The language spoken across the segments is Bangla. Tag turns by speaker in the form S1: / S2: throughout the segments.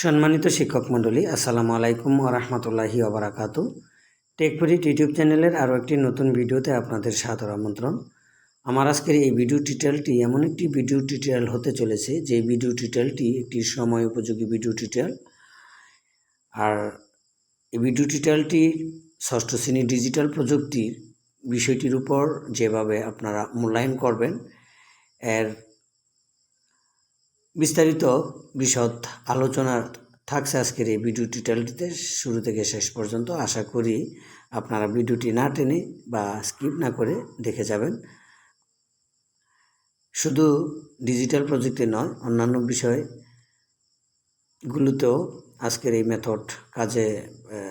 S1: সম্মানিত শিক্ষক মণ্ডলী, আসসালামু আলাইকুম রহমতুল্লাহি ওবরাকাত টেকফরিট ইউটিউব চ্যানেলের আরও একটি নতুন ভিডিওতে আপনাদের সাদর আমন্ত্রণ। আমার আজকের এই ভিডিও টিউটোরিয়ালটি এমন একটি ভিডিও টিউটোরিয়াল হতে চলেছে, যে ভিডিও টিউটোরিয়ালটি একটি সময় উপযোগী ভিডিও টিউটোরিয়াল। আর এই ভিডিও টিউটোরিয়ালটি ষষ্ঠ শ্রেণি ডিজিটাল প্রযুক্তির বিষয়টির উপর যেভাবে আপনারা মূল্যায়ন করবেন, এর বিস্তারিত বিশদ আলোচনা থাকছে আজকের এই ভিডিও টিউটোরিয়ালটিতে। শুরু থেকে শেষ পর্যন্ত আশা করি আপনারা ভিডিওটি না টেনে বা স্কিপ না করে দেখে যাবেন। শুধু ডিজিটাল প্রযুক্তি নয়, অন্যান্য বিষয়গুলোতেও আজকের এই মেথড কাজে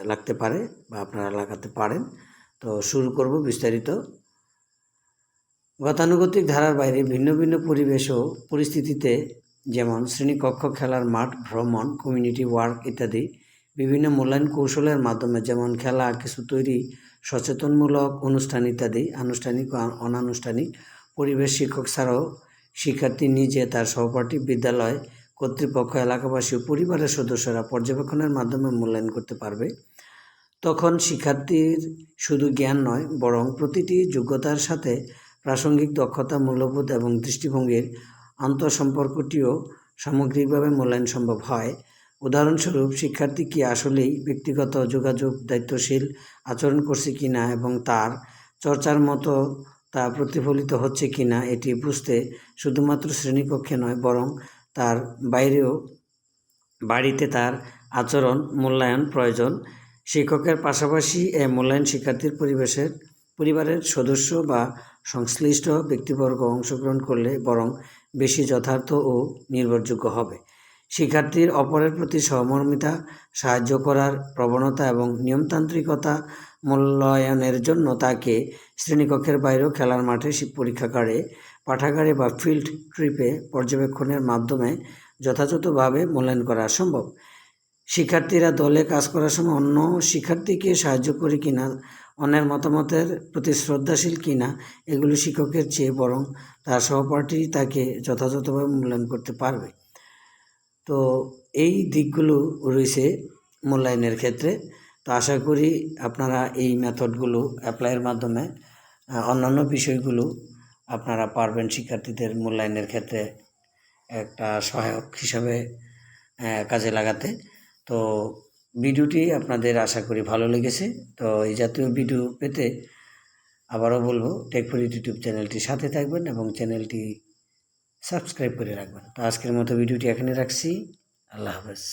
S1: লাগতে পারে বা আপনারা লাগাতে পারেন। তো শুরু করব বিস্তারিত। গতানুগতিক ধারার বাইরে ভিন্ন ভিন্ন পরিবেশ ও পরিস্থিতিতে যেমন শ্রেণীকক্ষ, খেলার মাঠ, ভ্রমণ কমিউনিটি ওয়ার্ক ইত্যাদি বিভিন্ন মূল্যায়ন কৌশলের মাধ্যমে, যেমন খেলা, কিছু তৈরি, সচেতনমূলক অনুষ্ঠান ইত্যাদি, আনুষ্ঠানিক অনানুষ্ঠানিক পরিবেশ শিক্ষক ছাড়াও শিক্ষার্থী নিজে তার সহপাঠী বিদ্যালয় কর্তৃপক্ষ, এলাকাবাসী ও পরিবারের সদস্যরা পর্যবেক্ষণের মাধ্যমে মূল্যায়ন করতে পারবে। তখন শিক্ষার্থীর শুধু জ্ঞান নয়, বরং প্রতিটি যোগ্যতার সাথে প্রাসঙ্গিক দক্ষতা, মূল্যবোধ এবং দৃষ্টিভঙ্গির আন্তঃসম্পর্কটিও সামগ্রিকভাবে মূল্যায়ন সম্ভব হয়। উদাহরণস্বরূপ, শিক্ষার্থী কি আসলেই ব্যক্তিগত যোগাযোগ দায়িত্বশীল আচরণ করছে কি না এবং তার চর্চার মতো তা প্রতিফলিত হচ্ছে কি না এটি বুঝতে শুধুমাত্র শ্রেণীকক্ষে নয়, বরং তার বাইরেও বাড়িতে তার আচরণ, মূল্যায়ন প্রয়োজন। শিক্ষকের পাশাপাশি এ মূল্যায়ন শিক্ষার্থীর পরিবেশের, পরিবারের সদস্য বা সংশ্লিষ্ট ব্যক্তিবর্গ অংশগ্রহণ করলে, বরং বেশি যথার্থ ও নির্ভরযোগ্য হবে। শিক্ষার্থীর অপরের প্রতি সহমর্মিতা, সাহায্য করার প্রবণতা এবং নিয়মতান্ত্রিকতা মূল্যায়নের জন্য তাকে শ্রেণীকক্ষের বাইরেও খেলার মাঠে পরীক্ষাগারে পাঠাগারে বা ফিল্ড ট্রিপে পর্যবেক্ষণের মাধ্যমে যথাযথভাবে মূল্যায়ন করা সম্ভব। শিক্ষার্থীরা দলে কাজ করার সময় অন্য শিক্ষার্থীকে সাহায্য করে কিনা অন্যের মতামতের প্রতি শ্রদ্ধাশীল কিনা এগুলো শিক্ষকের চেয়ে বরং তার সহপাঠী তাকে যথাযথভাবে মূল্যায়ন করতে পারবে। তো এই দিকগুলো রয়েছে মূল্যায়নের ক্ষেত্রে। তো আশা করি আপনারা এই মেথডগুলো অ্যাপ্লাইয়ের মাধ্যমে অন্যান্য বিষয়গুলো আপনারা পারবেন শিক্ষার্থীদের মূল্যায়নের ক্ষেত্রে একটা সহায়ক হিসাবে কাজে লাগাতে। তো ভিডিওটি আপনাদের আশা করি ভালো লেগেছে। তো এই জাতীয় ভিডিও পেতে আবারও বলব টেকফুল ইউটিউব চ্যানেলটি সাথে থাকবেন এবং চ্যানেলটি সাবস্ক্রাইব করে রাখবেন। তো আজকের মতো ভিডিওটি এখানে রাখছি। আল্লাহ হাফেজ।